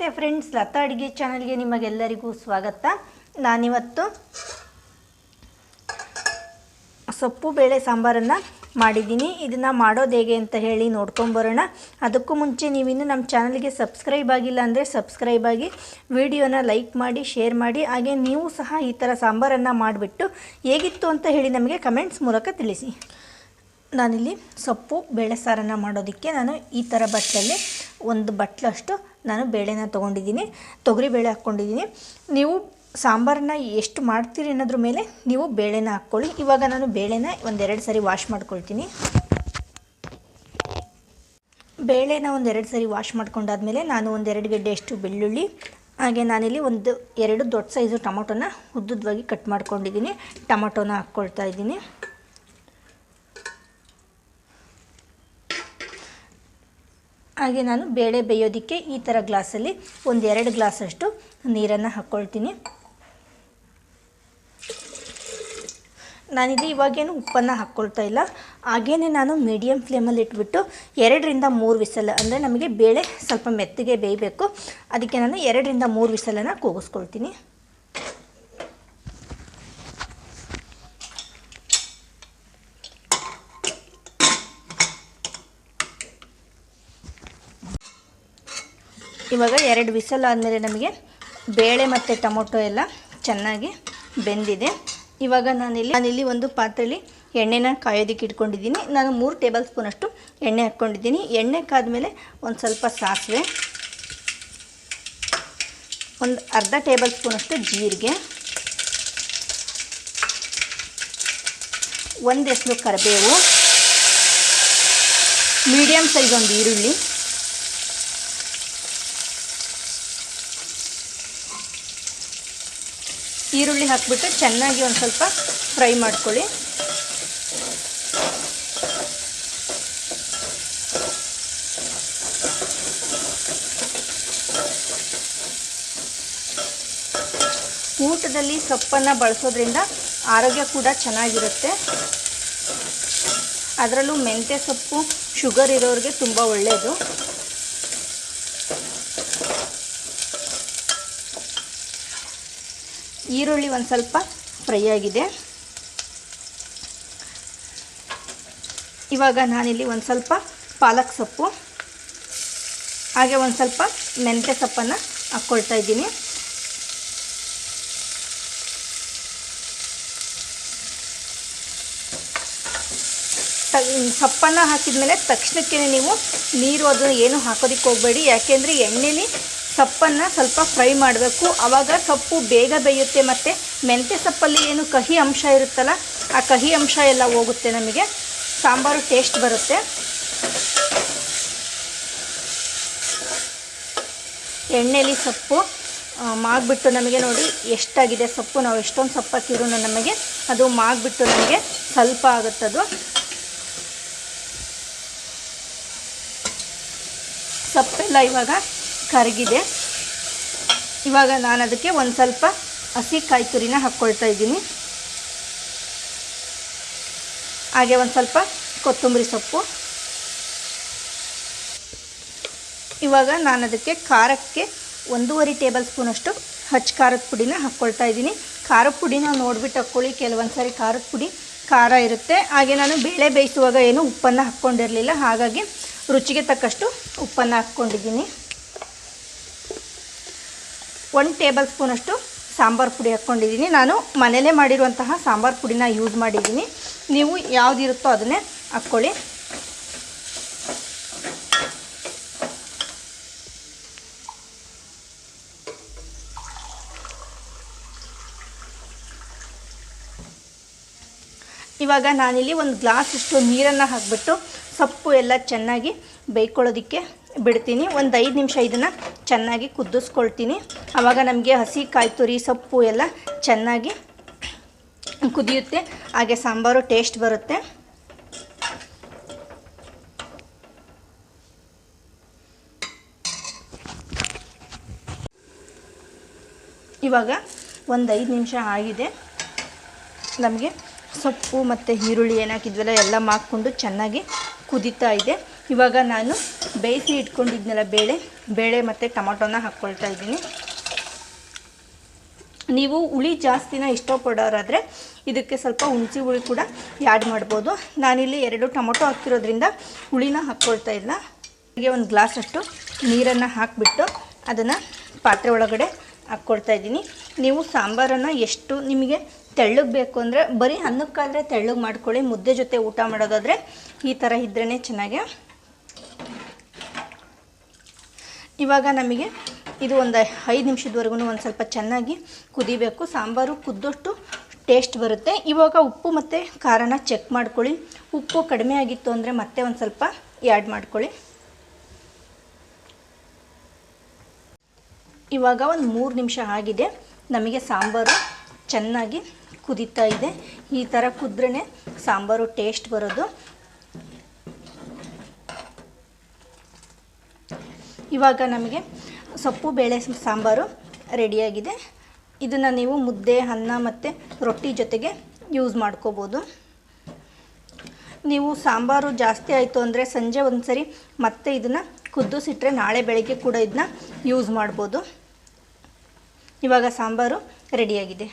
ನಮಸ್ತೆ ಫ್ರೆಂಡ್ಸ್ ಲತಾ ಅಡುಗೆ ಚಾನಲ್ಗೆ ನಿಮಗೆಲ್ಲರಿಗೂ ಸ್ವಾಗತ. ನಾನಿವತ್ತು ಸೊಪ್ಪು, ಬೇಳೆ, ಸಾಂಬಾರನ್ನು ಮಾಡಿದ್ದೀನಿ. ಇದನ್ನು ಮಾಡೋದು ಹೇಗೆ ಅಂತ ಹೇಳಿ ನೋಡ್ಕೊಂಬರೋಣ ಅದಕ್ಕೂ ಮುಂಚೆ ನೀವಿನ್ನು ನಮ್ಮ ಚಾನಲ್ಗೆ ಸಬ್ಸ್ಕ್ರೈಬ್ ಆಗಿಲ್ಲ ಅಂದರೆ ಸಬ್ಸ್ಕ್ರೈಬ್ ಆಗಿ ವಿಡಿಯೋನ ಲೈಕ್ ಮಾಡಿ ಶೇರ್ ಮಾಡಿ, ಹಾಗೆ ನೀವು ಸಹ ಈ ಥರ ಸಾಂಬಾರನ್ನು ಮಾಡಿಬಿಟ್ಟು ಹೇಗಿತ್ತು ಅಂತ ಹೇಳಿ ನಮಗೆ ಕಮೆಂಟ್ಸ್ ಮೂಲಕ ತಿಳಿಸಿ. ನಾನಿಲ್ಲಿ ಸೊಪ್ಪು, ಬೇಳೆ ಸಾರನ್ನು ಮಾಡೋದಕ್ಕೆ ನಾನು ಈ ಥರ ಬಟ್ಲಲ್ಲಿ ಒಂದು ಬಟ್ಲಷ್ಟು ನಾನು ಬೇಳೆನ ತೊಗೊಂಡಿದ್ದೀನಿ, ತೊಗರಿ ಬೇಳೆ ಹಾಕ್ಕೊಂಡಿದ್ದೀನಿ. ನೀವು ಸಾಂಬಾರನ್ನ ಎಷ್ಟು ಮಾಡ್ತೀರಿ ಅನ್ನೋದ್ರ ಮೇಲೆ ನೀವು ಬೇಳೆನ ಹಾಕ್ಕೊಳ್ಳಿ. ಇವಾಗ ನಾನು ಬೇಳೆನ ಒಂದೆರಡು ಸರಿ ವಾಶ್ ಮಾಡ್ಕೊಳ್ತೀನಿ. ಬೇಳೆನ ಒಂದೆರಡು ಸಾರಿ ವಾಶ್ ಮಾಡ್ಕೊಂಡಾದ್ಮೇಲೆ ನಾನು ಒಂದೆರಡು ಗಡ್ಡೆಯಷ್ಟು ಬೆಳ್ಳುಳ್ಳಿ, ಹಾಗೆ ನಾನಿಲ್ಲಿ ಒಂದು ಎರಡು ದೊಡ್ಡ ಸೈಜು ಟೊಮೊಟೊನ ಉದ್ದುದ್ವಾಗಿ ಕಟ್ ಮಾಡ್ಕೊಂಡಿದ್ದೀನಿ. ಟೊಮೊಟೊನ ಹಾಕ್ಕೊಳ್ತಾ ಇದ್ದೀನಿ. ಹಾಗೆ ನಾನು ಬೇಳೆ ಬೇಯೋದಕ್ಕೆ ಈ ಥರ ಗ್ಲಾಸಲ್ಲಿ ಒಂದು ಎರಡು ಗ್ಲಾಸಷ್ಟು ನೀರನ್ನು ಹಾಕ್ಕೊಳ್ತೀನಿ ನಾನಿದು ಇವಾಗೇನು ಉಪ್ಪನ್ನು ಹಾಕ್ಕೊಳ್ತಾ ಇಲ್ಲ. ಹಾಗೇ ನಾನು ಮೀಡಿಯಮ್ ಫ್ಲೇಮಲ್ಲಿ ಇಟ್ಬಿಟ್ಟು ಎರಡರಿಂದ ಮೂರು ವಿಸಲ್ ಅಂದರೆ ನಮಗೆ ಬೇಳೆ ಸ್ವಲ್ಪ ಮೆತ್ತಗೆ ಬೇಯಬೇಕು. ಅದಕ್ಕೆ ನಾನು ಎರಡರಿಂದ ಮೂರು ವಿಸಲನ್ನು ಕೂಗಿಸ್ಕೊಳ್ತೀನಿ. ಇವಾಗ ಎರಡು ವಿಸಲ್ ಆದಮೇಲೆ ನಮಗೆ ಬೇಳೆ ಮತ್ತು ಟೊಮೊಟೊ ಎಲ್ಲ ಚೆನ್ನಾಗಿ ಬೆಂದಿದೆ. ಇವಾಗ ನಾನಿಲ್ಲಿ ನಾನಿಲ್ಲಿ ಒಂದು ಪಾತ್ರೆಯಲ್ಲಿ ಎಣ್ಣೆನ ಕಾಯೋದಕ್ಕೆ ಇಟ್ಕೊಂಡಿದ್ದೀನಿ. ನಾನು ಮೂರು ಟೇಬಲ್ ಸ್ಪೂನಷ್ಟು ಎಣ್ಣೆ ಹಾಕ್ಕೊಂಡಿದ್ದೀನಿ ಎಣ್ಣೆ ಕಾದಮೇಲೆ ಒಂದು ಸ್ವಲ್ಪ ಸಾಸಿವೆ, ಒಂದು ಅರ್ಧ ಟೇಬಲ್ ಸ್ಪೂನಷ್ಟು ಜೀರಿಗೆ, ಒಂದು ಎಸಳು ಕರಿಬೇವು ಮೀಡಿಯಮ್ ಸೈಜ್ ಒಂದು ಈರುಳ್ಳಿ ಈರುಳ್ಳಿ ಹಾಕ್ಬಿಟ್ಟು ಚೆನ್ನಾಗಿ ಒಂದು ಸ್ವಲ್ಪ ಫ್ರೈ ಮಾಡ್ಕೊಳ್ಳಿ. ಊಟದಲ್ಲಿ ಸೊಪ್ಪನ್ನು ಬಳಸೋದ್ರಿಂದ ಆರೋಗ್ಯ ಕೂಡ ಚೆನ್ನಾಗಿರುತ್ತೆ. ಅದರಲ್ಲೂ ಮೆಂತ್ಯ ಸೊಪ್ಪು ಶುಗರ್ ಇರೋರಿಗೆ ತುಂಬ ಒಳ್ಳೆಯದು ಈರುಳ್ಳಿ ಒಂದು ಸ್ವಲ್ಪ ಫ್ರೈ ಆಗಿದೆ. ಇವಾಗ ನಾನಿಲ್ಲಿ ಒಂದು ಸ್ವಲ್ಪ ಪಾಲಕ್ ಸೊಪ್ಪು, ಹಾಗೆ ಒಂದು ಸ್ವಲ್ಪ ಮೆಂತ್ಯ ಸೊಪ್ಪನ್ನು ಹಾಕ್ಕೊಳ್ತಾ ಇದ್ದೀನಿ. ಸೊಪ್ಪನ್ನು ಹಾಕಿದ ಮೇಲೆ ತಕ್ಷಣಕ್ಕೆ ನೀವು ನೀರು ಅದನ್ನು ಏನು ಹಾಕೋದಕ್ಕೆ ಹೋಗಬೇಡಿ. ಯಾಕೆಂದರೆ ಎಣ್ಣೆಲಿ ಸೊಪ್ಪನ್ನು ಸ್ವಲ್ಪ ಫ್ರೈ ಮಾಡಬೇಕು. ಆವಾಗ ಸೊಪ್ಪು ಬೇಗ ಬೇಯುತ್ತೆ ಮತ್ತು ಮೆಂತ್ಯ ಸೊಪ್ಪಲ್ಲಿ ಏನು ಕಹಿ ಅಂಶ ಇರುತ್ತಲ್ಲ, ಆ ಕಹಿ ಅಂಶ ಎಲ್ಲ ಹೋಗುತ್ತೆ ನಮಗೆ. ಸಾಂಬಾರು ಟೇಸ್ಟ್ ಬರುತ್ತೆ. ಎಣ್ಣೆಲಿ ಸೊಪ್ಪು ಮಾಗ್ಬಿಟ್ಟು ನಮಗೆ ನೋಡಿ ಎಷ್ಟಾಗಿದೆ ಸೊಪ್ಪು, ನಾವು ಎಷ್ಟೊಂದು ಸೊಪ್ಪು ಹಾಕಿದ್ರು ನಮಗೆ ಅದು ಮಾಗ್ಬಿಟ್ಟು ನಮಗೆ ಸ್ವಲ್ಪ ಆಗುತ್ತದು ಸೊಪ್ಪೆಲ್ಲ ಇವಾಗ ಕರಗಿದೆ. ಇವಾಗ ನಾನು ಅದಕ್ಕೆ ಒಂದು ಸ್ವಲ್ಪ ಹಸಿ ಕಾಯಿ ತುರಿನ ಹಾಕ್ಕೊಳ್ತಾ ಇದ್ದೀನಿ. ಹಾಗೆ ಒಂದು ಸ್ವಲ್ಪ ಕೊತ್ತಂಬರಿ ಸೊಪ್ಪು. ಇವಾಗ ನಾನು ಅದಕ್ಕೆ ಖಾರಕ್ಕೆ ಒಂದೂವರೆ ಟೇಬಲ್ ಸ್ಪೂನಷ್ಟು ಹಚ್ಚ ಖಾರದ ಪುಡಿನ ಹಾಕ್ಕೊಳ್ತಾ ಇದ್ದೀನಿ. ಖಾರದ ಪುಡಿನ ನೋಡಿಬಿಟ್ಟು ಹಾಕ್ಕೊಳ್ಳಿ ಕೆಲವೊಂದು ಸಾರಿ ಖಾರದ ಪುಡಿ ಖಾರ ಇರುತ್ತೆ. ಹಾಗೆ ನಾನು ಬೇಳೆ ಬೇಯಿಸುವಾಗ ಏನು ಉಪ್ಪನ್ನು ಹಾಕ್ಕೊಂಡಿರಲಿಲ್ಲ, ಹಾಗಾಗಿ ರುಚಿಗೆ ತಕ್ಕಷ್ಟು ಉಪ್ಪನ್ನು ಹಾಕ್ಕೊಂಡಿದ್ದೀನಿ. ಒನ್ ಟೇಬಲ್ ಸ್ಪೂನಷ್ಟು ಸಾಂಬಾರು ಪುಡಿ ಹಾಕ್ಕೊಂಡಿದ್ದೀನಿ. ನಾನು ಮನೇಲೇ ಮಾಡಿರುವಂತಹ ಸಾಂಬಾರು ಪುಡಿನ ಯೂಸ್ ಮಾಡಿದ್ದೀನಿ. ನೀವು ಯಾವುದಿರುತ್ತೋ ಅದನ್ನೇ ಹಾಕ್ಕೊಳ್ಳಿ. ಇವಾಗ ನಾನಿಲ್ಲಿ ಒಂದು ಗ್ಲಾಸ್ ಇಷ್ಟು ನೀರನ್ನು ಹಾಕಿಬಿಟ್ಟು ಸೊಪ್ಪು ಎಲ್ಲ ಚೆನ್ನಾಗಿ ಬೇಯ್ಕೊಳ್ಳೋದಕ್ಕೆ ಬಿಡ್ತೀನಿ. ಒಂದು ಐದು ನಿಮಿಷ ಇದನ್ನು ಚೆನ್ನಾಗಿ ಕುದಿಸ್ಕೊಳ್ತೀನಿ. ಆವಾಗ ನಮಗೆ ಹಸಿ ಕಾಯಿ ತುರಿ, ಸೊಪ್ಪು ಎಲ್ಲ ಚೆನ್ನಾಗಿ ಕುದಿಯುತ್ತೆ. ಹಾಗೆ ಸಾಂಬಾರು ಟೇಸ್ಟ್ ಬರುತ್ತೆ. ಇವಾಗ ಒಂದು ಐದು ನಿಮಿಷ ಆಗಿದೆ. ನಮಗೆ ಸೊಪ್ಪು ಮತ್ತು ಈರುಳ್ಳಿ ಏನು ಹಾಕಿದ್ವಲ್ಲ, ಎಲ್ಲ ಮಾಕ್ಕೊಂಡು ಚೆನ್ನಾಗಿ ಕುದೀತಾ ಇದೆ. ಇವಾಗ ನಾನು ಬೇಯಿಸಿ ಇಟ್ಕೊಂಡಿದ್ನಲ್ಲ ಬೇಳೆ ಬೇಳೆ ಮತ್ತು ಟೊಮೊಟೊನ ಹಾಕ್ಕೊಳ್ತಾ ಇದ್ದೀನಿ. ನೀವು ಹುಳಿ ಜಾಸ್ತಿನ ಇಷ್ಟಪಡೋರಾದರೆ ಇದಕ್ಕೆ ಸ್ವಲ್ಪ ಹುಣಸೆ ಹುಳಿ ಕೂಡ ಆ್ಯಡ್ ಮಾಡ್ಬೋದು. ನಾನಿಲ್ಲಿ ಎರಡು ಟೊಮೊಟೊ ಹಾಕ್ತಿರೋದ್ರಿಂದ ಹುಳಿನ ಹಾಕ್ಕೊಳ್ತಾ ಇಲ್ಲ. ಹೀಗೆ ಒಂದು ಗ್ಲಾಸಷ್ಟು ನೀರನ್ನು ಹಾಕಿಬಿಟ್ಟು ಅದನ್ನು ಪಾತ್ರೆ ಒಳಗಡೆ ಹಾಕ್ಕೊಳ್ತಾ ಇದ್ದೀನಿ. ನೀವು ಸಾಂಬಾರನ್ನು ಎಷ್ಟು ನಿಮಗೆ ತೆಳ್ಳಗೆ ಬೇಕು ಅಂದರೆ ಬರೀ ಅನ್ನಕ್ಕಾದರೆ ತೆಳ್ಳಗೆ ಮಾಡ್ಕೊಳ್ಳಿ, ಮುದ್ದೆ ಜೊತೆ ಊಟ ಮಾಡೋದಾದರೆ ಈ ಥರ ಇದ್ರೇ ಚೆನ್ನಾಗಿ ಇವಾಗ ನಮಗೆ ಇದು ಒಂದು ಐದು ನಿಮಿಷದವರೆಗೂ ಒಂದು ಸ್ವಲ್ಪ ಚೆನ್ನಾಗಿ ಕುದಿಬೇಕು. ಸಾಂಬಾರು ಕುದ್ದಷ್ಟು ಟೇಸ್ಟ್ ಬರುತ್ತೆ. ಇವಾಗ ಉಪ್ಪು ಮತ್ತು ಖಾರನ ಚೆಕ್ ಮಾಡ್ಕೊಳ್ಳಿ. ಉಪ್ಪು ಕಡಿಮೆ ಆಗಿತ್ತು ಅಂದರೆ ಮತ್ತೆ ಒಂದು ಸ್ವಲ್ಪ ಆ್ಯಡ್ ಮಾಡ್ಕೊಳ್ಳಿ. ಇವಾಗ ಒಂದು ಮೂರು ನಿಮಿಷ ಆಗಿದೆ. ನಮಗೆ ಸಾಂಬಾರು ಚೆನ್ನಾಗಿ ಕುದೀತಾ ಇದೆ. ಈ ಥರ ಕುದ್ರೆ ಸಾಂಬಾರು ಟೇಸ್ಟ್ ಬರೋದು. ಇವಾಗ ನಮಗೆ ಸೊಪ್ಪು, ಬೇಳೆ, ಸಾಂಬಾರು ರೆಡಿಯಾಗಿದೆ. ಇದನ್ನು ನೀವು ಮುದ್ದೆ, ಅನ್ನ ಮತ್ತು ರೊಟ್ಟಿ ಜೊತೆಗೆ ಯೂಸ್ ಮಾಡ್ಕೋಬೋದು. ನೀವು ಸಾಂಬಾರು ಜಾಸ್ತಿ ಆಯಿತು ಅಂದರೆ ಸಂಜೆ ಒಂದು ಸರಿ ಮತ್ತೆ ಇದನ್ನು ಕುದಿಸಿಟ್ರೆ ನಾಳೆ ಬೆಳಗ್ಗೆ ಕೂಡ ಇದನ್ನ ಯೂಸ್ ಮಾಡ್ಬೋದು. ಇವಾಗ ಸಾಂಬಾರು ರೆಡಿಯಾಗಿದೆ.